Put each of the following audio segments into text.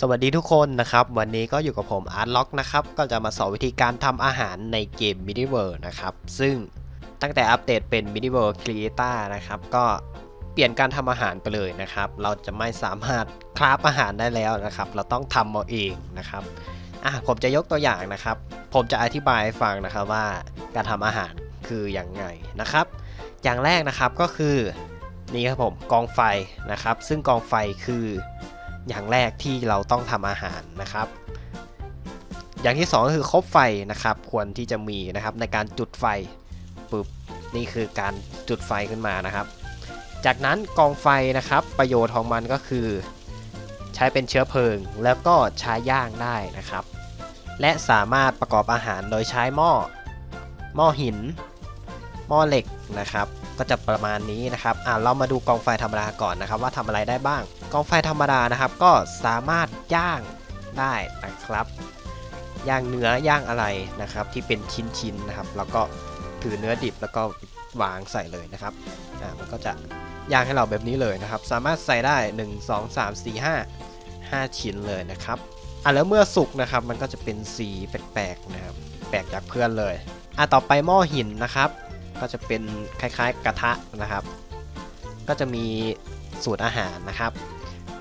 สวัสดีทุกคนนะครับ วันนี้ก็อยู่กับผมอาร์ตล็อกนะครับ ก็จะมาสอนวิธีการทำอาหารในเกม m i d i w o r l d นะครับ ซึ่งตั้งแต่อัปเดตเป็น m i d i w o r l d Creator นะครับ ก็เปลี่ยนการทำอาหารไปเลยนะครับ เราจะไม่สามารถคราฟอาหารได้แล้วนะครับ เราต้องทำเอาเองนะครับอะผมจะยกตัวอย่างนะครับ ผมจะอธิบายให้ฟังนะครับว่าการทำอาหารคืออย่างไงนะครับ อย่างแรกนะครับก็คือนี่ครับผมกองไฟนะครับ ซึ่งกองไฟคือ อย่างแรกที่เราต้องทำอาหารนะครับ อย่างที่สองก็คือคบไฟนะครับ ควรที่จะมีนะครับในการจุดไฟปึ๊บนี่คือการจุดไฟขึ้นมานะครับ จากนั้นกองไฟนะครับ ประโยชน์ของมันก็คือ ใช้เป็นเชื้อเพลิง แล้วก็ใช้ย่างได้นะครับ และสามารถประกอบอาหารโดยใช้หม้อหม้อหิน หม้อเหล็กนะครับก็จะประมาณนี้นะครับอ่าเรามาดูกองไฟธรรมดาก่อนนะครับ ว่าทำอะไรได้บ้าง กองไฟธรรมดานะครับ ก็สามารถย่างได้นะครับย่างเนื้อย่างอะไรนะครับ ที่เป็นชิ้นๆนะครับ แล้วก็ถือเนื้อดิบแล้วก็วางใส่เลยนะครับอ่ามันก็จะย่างให้เราแบบนี้เลยนะครับ สามารถใส่ได้ 1 2 3 4 5 5 ชิ้นเลยนะครับอะแล้วเมื่อสุกนะครับ มันก็จะเป็นสีแปลกๆนะครับ แปลกจากเพื่อนเลยอะต่อไปหม้อหินนะครับ ก็จะเป็นคล้ายๆกระทะนะครับ ก็จะมีสูตรอาหารนะครับ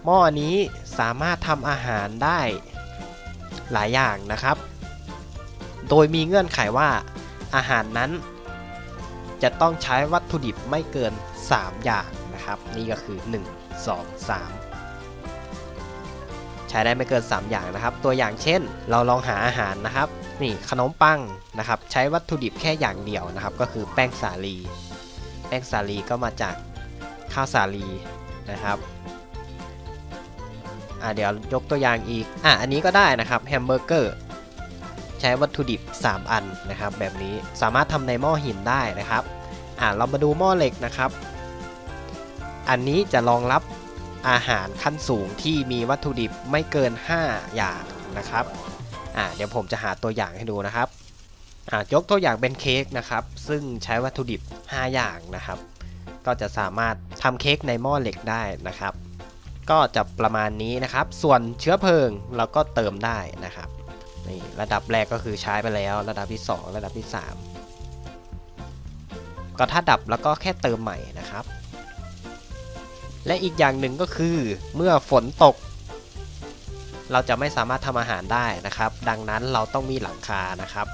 หม้อนี้สามารถทำอาหารได้หลายอย่างนะครับ โดยมีเงื่อนไขว่าอาหารนั้น จะต้องใช้วัตถุดิบไม่เกิน 3 อย่างนะครับ นี่ก็คือ 1 2 3 ใช้ได้ไม่เกิน 3 อย่างนะครับ ตัวอย่างเช่น เราลองหาอาหารนะครับ นี่ขนมปังนะครับ ใช้วัตถุดิบแค่อย่างเดียวนะครับ ก็คือแป้งสาลี แป้งสาลีก็มาจากข้าวสาลีนะครับอ่าเดี๋ยวยกตัวอย่างอีกอะอันนี้ก็ได้นะครับแฮมเบอร์เกอร์ใช้วัตถุดิบ 3 อันนะครับ แบบนี้สามารถทำในหม้อหินได้นะครับอ่าเรามาดูหม้อเหล็กนะครับ อันนี้จะรองรับ อาหารขั้นสูงที่มีวัตถุดิบไม่เกิน 5 อย่างนะครับอ่าเดี๋ยวผมจะหาตัวอย่างให้ดูนะครับอ่ายกตัวอย่างเป็นเค้กนะครับ ซึ่งใช้วัตถุดิบ 5 อย่างนะครับ ก็จะสามารถทำเค้กในหม้อเหล็กได้นะครับ ก็จะประมาณนี้นะครับ ส่วนเชื้อเพลิงเราก็เติมได้นะครับนี่ระดับแรกก็คือใช้ไปแล้ว ระดับที่ 2 ระดับที่ 3 ก็ถ้าดับแล้วก็แค่เติมใหม่นะครับ และอีกอย่างหนึ่งก็คือเมื่อฝนตก เราจะไม่สามารถทำอาหารได้นะครับ ดังนั้นเราต้องมีหลังคานะครับ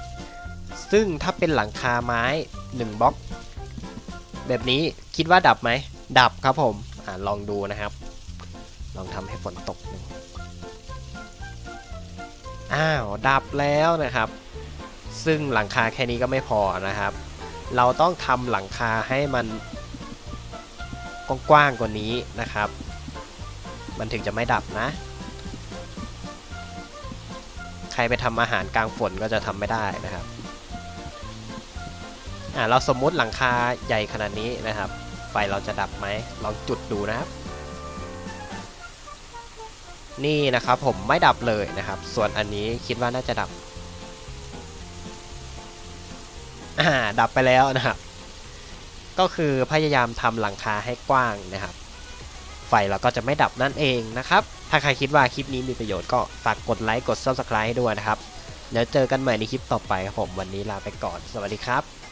ซึ่งถ้าเป็นหลังคาไม้ 1บล็อก แบบนี้คิดว่าดับไหม ดับครับผมอลองดูนะครับ ลองทำให้ฝนตกหนึ่งอ้าวดับแล้วนะครับ ซึ่งหลังคาแค่นี้ก็ไม่พอนะครับ เราต้องทำหลังคาให้มัน กว้างๆกว่านี้นะครับ มันถึงจะไม่ดับนะ ใครไปทำอาหารกลางฝนก็จะทำไม่ได้นะครับอ่าเราสมมุติหลังคาใหญ่ขนาดนี้นะครับ ไฟเราจะดับไหมลองจุดดูนะครับ นี่นะครับผมไม่ดับเลยนะครับ ส่วนอันนี้คิดว่าน่าจะดับอ่าดับไปแล้วนะครับ ก็คือพยายามทำหลังคาให้กว้างนะครับ ไฟเราก็จะไม่ดับนั่นเองนะครับ ถ้าใครคิดว่าคลิปนี้มีประโยชน์ก็ฝากกดไลค์กด Subscribe ให้ด้วยนะครับ เดี๋ยวเจอกันใหม่ในคลิปต่อไปครับผมวันนี้ลาไปก่อน สวัสดีครับ